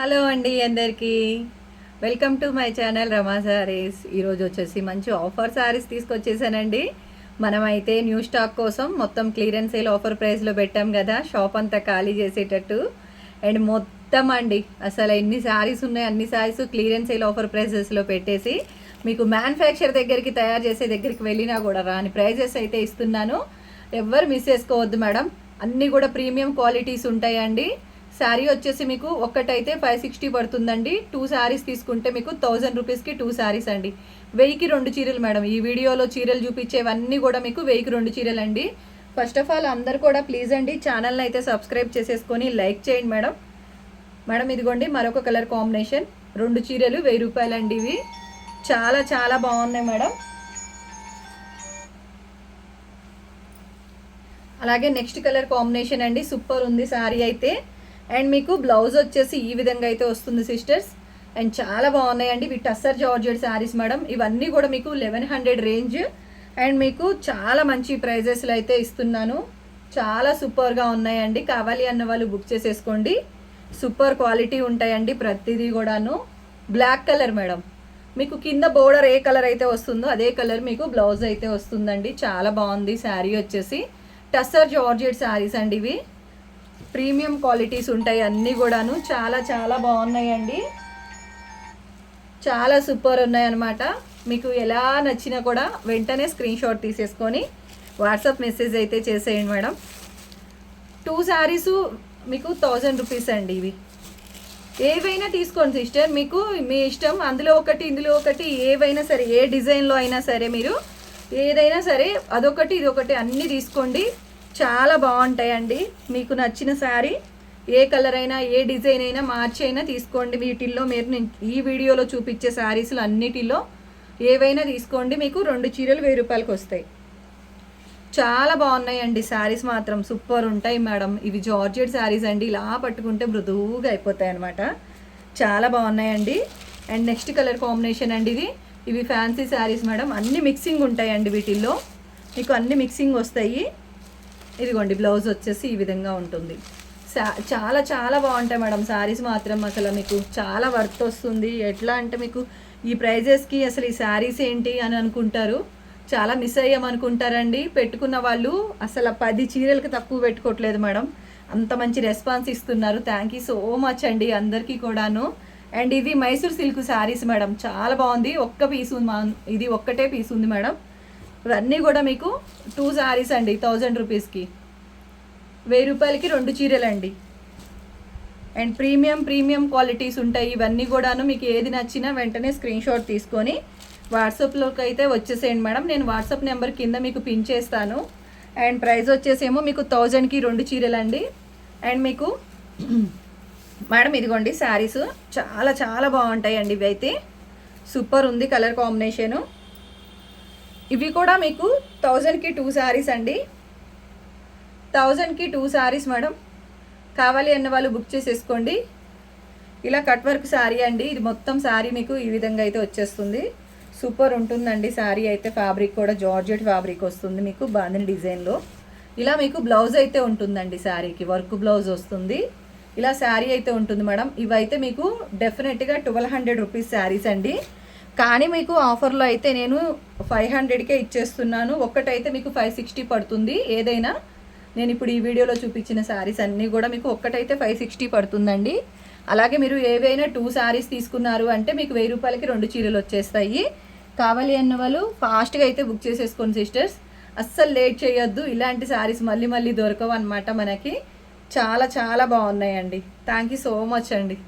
Hello అండి అందరికీ. Welcome to my channel Rama saris ఈరోజు వచ్చేసి మంచి ఆఫర్ సారీస్ తీసుకొచ్చేసానండి. మనమైతే న్యూ స్టాక్ కోసం మొత్తం క్లియరెన్స్ సేల్ ఆఫర్ ప్రైస్లో పెట్టాం కదా షాప్ అంతా ఖాళీ చేసేటట్టు. అండ్ మొత్తం అండి అసలు ఎన్ని శారీస్ ఉన్నాయి అన్ని శారీస్ క్లియరెన్స్ సేల్ ఆఫర్ ప్రైజెస్లో పెట్టేసి మీకు మ్యానుఫ్యాక్చర్ దగ్గరికి తయారు చేసే దగ్గరికి వెళ్ళినా కూడా రాని ప్రైజెస్ అయితే ఇస్తున్నాను. ఎవ్వరు మిస్ చేసుకోవద్దు మేడం. అన్నీ కూడా ప్రీమియం క్వాలిటీస్ ఉంటాయండి. శారీ వచ్చేసి మీకు ఒక్కటైతే ఫైవ్ సిక్స్టీ పడుతుందండి. టూ శారీస్ తీసుకుంటే మీకు థౌజండ్ రూపీస్కి టూ శారీస్ అండి. వెయ్యికి రెండు చీరలు మేడం. ఈ వీడియోలో చీరలు చూపించేవన్నీ కూడా మీకు వెయ్యికి రెండు చీరలు అండి ఫస్ట్ ఆఫ్ ఆల్ అందరు కూడా ప్లీజ్ అండి ఛానల్ని అయితే సబ్స్క్రైబ్ చేసేసుకొని లైక్ చేయండి మేడం. మేడం ఇదిగోండి మరొక కలర్ కాంబినేషన్ రెండు చీరలు వెయ్యి రూపాయలండి ఇవి. చాలా చాలా బాగున్నాయి మేడం. అలాగే నెక్స్ట్ కలర్ కాంబినేషన్ అండి. సూపర్ ఉంది శారీ అయితే. అండ్ మీకు బ్లౌజ్ వచ్చేసి ఈ విధంగా అయితే వస్తుంది సిస్టర్స్. అండ్ చాలా బాగున్నాయండి. ఇవి టస్సర్ జార్జెడ్ శారీస్ మేడం. ఇవన్నీ కూడా మీకు లెవెన్ హండ్రెడ్ రేంజ్. అండ్ మీకు చాలా మంచి ప్రైజెస్లో అయితే ఇస్తున్నాను. చాలా సూపర్గా ఉన్నాయండి. కావాలి అన్న వాళ్ళు బుక్ చేసేసుకోండి. సూపర్ క్వాలిటీ ఉంటాయండి ప్రతిదీ కూడాను. Black colour madam. మీకు కింద బోర్డర్ ఏ కలర్ అయితే వస్తుందో అదే కలర్ మీకు బ్లౌజ్ అయితే వస్తుందండి. చాలా బాగుంది శారీ వచ్చేసి. టస్సర్ జార్జెట్ శారీస్ అండి ఇవి. ప్రీమియం క్వాలిటీస్ ఉంటాయి అన్నీ కూడాను. చాలా చాలా బాగున్నాయండి. చాలా సూపర్ ఉన్నాయన్నమాట. మీకు ఎలా నచ్చినా కూడా వెంటనే స్క్రీన్ షాట్ తీసేసుకొని వాట్సాప్ మెసేజ్ అయితే చేసేయండి మేడం. టూ శారీస్ మీకు థౌజండ్ రూపీస్ అండి ఇవి. ఏవైనా తీసుకోండి సిస్టర్. మీకు మీ ఇష్టం. అందులో ఒకటి ఇందులో ఒకటి ఏవైనా సరే ఏ డిజైన్లో అయినా సరే మీరు ఏదైనా సరే అదొకటి ఇదొకటి అన్నీ తీసుకోండి. చాలా బాగుంటాయండి. మీకు నచ్చిన శారీ ఏ కలర్ అయినా ఏ డిజైన్ అయినా మార్చి అయినా తీసుకోండి. వీటిల్లో మీరు నేను ఈ వీడియోలో చూపించే శారీస్లు అన్నిటిలో ఏవైనా తీసుకోండి. మీకు రెండు చీరలు వెయ్యి రూపాయలకి వస్తాయి. చాలా బాగున్నాయండి శారీస్ మాత్రం. సూపర్ ఉంటాయి మేడం. ఇవి జార్జెట్ శారీస్ అండి. ఇలా పట్టుకుంటే మృదువుగా అయిపోతాయి అనమాట చాలా బాగున్నాయండి. అండ్ నెక్స్ట్ కలర్ కాంబినేషన్ అండి ఇది. ఇవి ఫ్యాన్సీ శారీస్ మేడం. అన్ని మిక్సింగ్ ఉంటాయండి వీటిల్లో. మీకు అన్ని మిక్సింగ్ వస్తాయి. ఇదిగోండి బ్లౌజ్ వచ్చేసి ఈ విధంగా ఉంటుంది. చాలా చాలా బాగుంటాయి మేడం. శారీస్ మాత్రం అసలు మీకు చాలా వర్త్ వస్తుంది. ఎట్లా అంటే మీకు ఈ ప్రైజెస్కి అసలు ఈ శారీస్ ఏంటి అని అనుకుంటారు. చాలా మిస్ అయ్యామనుకుంటారండి పెట్టుకున్న వాళ్ళు అసలు పది చీరలకు తక్కువ పెట్టుకోవట్లేదు మేడం. అంత మంచి రెస్పాన్స్ ఇస్తున్నారు. థ్యాంక్ యూ సో మచ్ అండి అందరికీ కూడాను. అండ్ ఇది మైసూర్ సిల్క్ శారీస్ మేడం. చాలా బాగుంది. ఒక్క పీస్ ఉంది మా- ఇది ఒక్కటే పీస్ ఉంది మేడం. ఇవన్నీ కూడా మీకు టూ శారీస్ అండి థౌజండ్ రూపీస్కి వెయ్యి రూపాయలకి రెండు చీరలండి. అండ్ ప్రీమియం ప్రీమియం క్వాలిటీస్ ఉంటాయి ఇవన్నీ కూడాను మీకు ఏది నచ్చినా వెంటనే స్క్రీన్ షాట్ తీసుకొని వాట్సాప్లోకి అయితే వచ్చేసేయండి మేడం. నేను వాట్సాప్ నెంబర్ కింద మీకు పిన్ చేస్తాను. అండ్ ప్రైస్ వచ్చేసేమో మీకు థౌజండ్కి రెండు చీరలండి. అండ్ మీకు మేడం ఇదిగోండి శారీస్ చాలా చాలా బాగుంటాయండి ఇవి అయితే సూపర్ ఉంది కలర్ కాంబినేషను. ఇవి కూడా మీకు థౌజండ్కి టూ శారీస్ అండి. థౌజండ్కి టూ శారీస్ మేడం. కావాలి అన్న వాళ్ళు బుక్ చేసేసుకోండి. ఇలా కట్ వర్క్ శారీ అండి. ఇది మొత్తం శారీ మీకు ఈ విధంగా అయితే వచ్చేస్తుంది. సూపర్ ఉంటుందండి శారీ అయితే. ఫ్యాబ్రిక్ కూడా జార్జెట్ ఫ్యాబ్రిక్ వస్తుంది మీకు బాందిని డిజైన్లో ఇలా మీకు బ్లౌజ్ అయితే ఉంటుందండి శారీకి. వర్క్ బ్లౌజ్ వస్తుంది. ఇలా శారీ అయితే ఉంటుంది మేడం. ఇవైతే మీకు డెఫినెట్గా ట్వెల్వ్ హండ్రెడ్ రూపీస్ శారీస్ అండి. కానీ మీకు ఆఫర్లో అయితే నేను ఫైవ్ హండ్రెడ్కే ఇచ్చేస్తున్నాను. ఒక్కటైతే మీకు ఫైవ్ సిక్స్టీ పడుతుంది. ఏదైనా నేను ఇప్పుడు ఈ వీడియోలో చూపించిన శారీస్ అన్నీ కూడా మీకు ఒక్కటైతే ఫైవ్ సిక్స్టీ పడుతుందండి. అలాగే మీరు ఏవైనా టూ శారీస్ తీసుకున్నారు అంటే మీకు వెయ్యి రూపాయలకి రెండు చీరలు వచ్చేస్తాయి. కావాలి అన్న వాళ్ళు ఫాస్ట్గా అయితే బుక్ చేసేసుకోండి సిస్టర్స్. అస్సలు లేట్ చేయొద్దు. ఇలాంటి శారీస్ మళ్ళీ మళ్ళీ దొరకవు అనమాట మనకి. చాలా చాలా బాగున్నాయండి. థ్యాంక్ యూ సో మచ్ అండి.